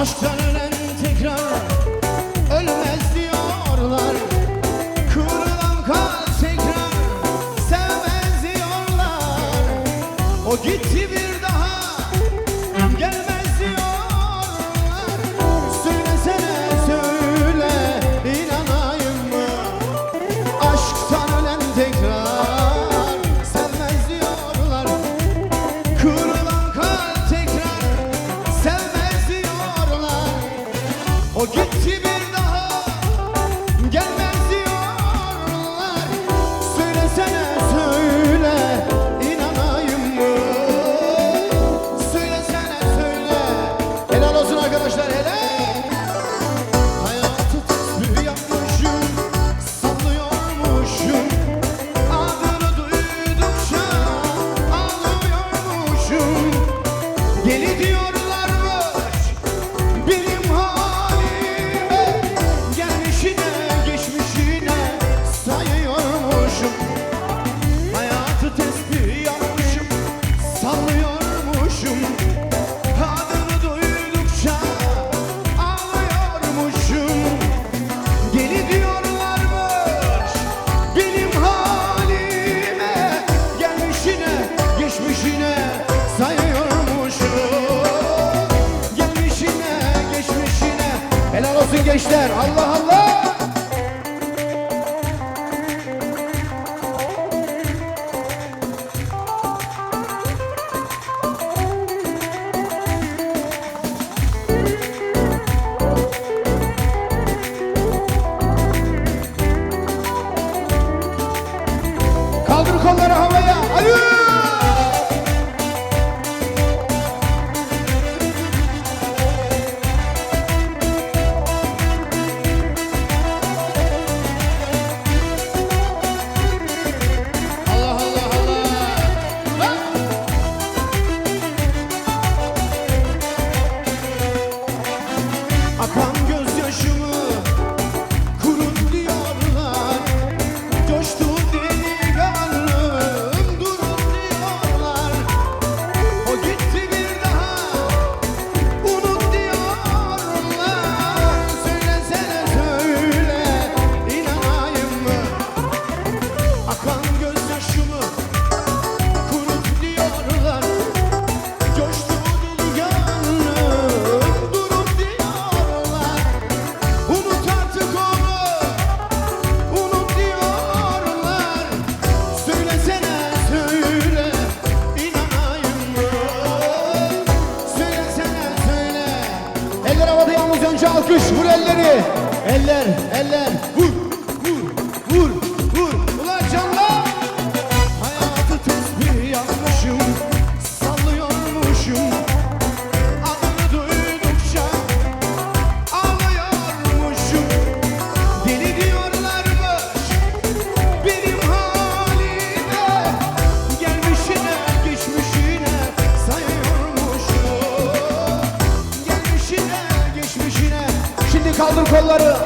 Aşktan ölen ölmez diyorlar. Kırılan kalp tekrar sevmez diyorlar. O gitti bir olsun gençler. Allah Allah Eller eller. Vur kolları